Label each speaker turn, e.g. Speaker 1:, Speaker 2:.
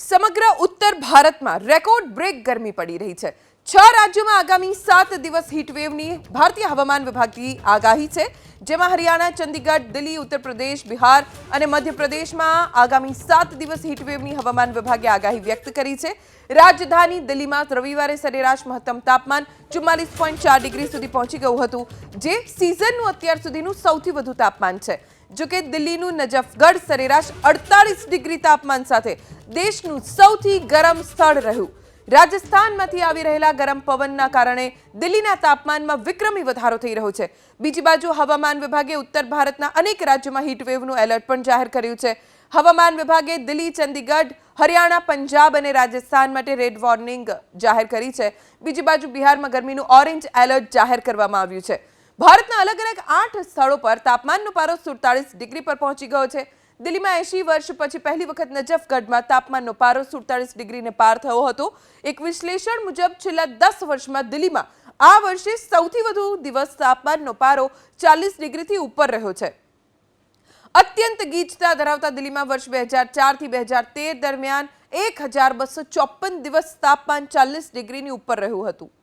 Speaker 1: સમગ્ર ઉત્તર ભારતમાં રેકોર્ડ બ્રેક ગરમી પડી રહી છે. છ રાજ્યોમાં આગામી સાત દિવસ હીટવેવની ભારતીય હવામાન વિભાગની આગાહી છે. જેમાં હરિયાણા, ચંદીગઢ, દિલ્હી ઉત્તર પ્રદેશ બિહાર અને મધ્યપ્રદેશમાં આગામી સાત દિવસ હીટવેવની હવામાન વિભાગે આગાહી વ્યક્ત કરી છે. રાજધાની દિલ્હીમાં રવિવારે સરેરાશ મહત્તમ તાપમાન ચુમ્માલીસ પોઈન્ટ ચાર ડિગ્રી સુધી પહોંચી ગયું હતું, જે સિઝનનું અત્યાર સુધીનું સૌથી વધુ તાપમાન છે. જોકે દિલ્હીનું નજફગઢ સરેરાશ અડતાલીસ ડિગ્રી તાપમાન સાથે દેશનું સૌથી ગરમ સ્થળ રહ્યું. રાજસ્થાનમાંથી આવી રહેલા ગરમ પવનના કારણે દિલ્હીના તાપમાનમાં વિક્રમી વધારો થઈ રહ્યો છે. બીજી બાજુ હવામાન વિભાગે ઉત્તર ભારતના અનેક રાજ્યોમાં હીટવેવનું એલર્ટ પણ જાહેર કર્યું છે. હવામાન વિભાગે દિલ્હી, ચંદીગઢ, હરિયાણા, પંજાબ અને રાજસ્થાન માટે રેડ વોર્નિંગ જાહેર કરી છે. બીજી બાજુ બિહારમાં ગરમીનું ઓરેન્જ એલર્ટ જાહેર કરવામાં આવ્યું છે. ભારતના અલગ અલગ આઠ સ્થળો પર તાપમાનનો પારો સુડતાલીસ ડિગ્રી પર પહોંચી ગયો છે. દિલ્હીમાં એંશી વર્ષ પછી પહેલી વખત નજફગઢમાં તાપમાનનો પારો સુડતાલીસ ડિગ્રીને પાર થયો હતો. એક વિશ્લેષણ મુજબ છેલ્લા દસ વર્ષમાં દિલ્હીમાં આ વર્ષે સૌથી વધુ દિવસ તાપમાનનો પારો ચાલીસ ડિગ્રીથી ઉપર રહ્યો છે. અત્યંત ગીચતા ધરાવતા દિલ્હીમાં વર્ષ બે હજાર ચારથી બે હજાર તેર દરમિયાન એક હજાર બસો ચોપન દિવસ તાપમાન ચાલીસ ડિગ્રીની ઉપર રહ્યું હતું.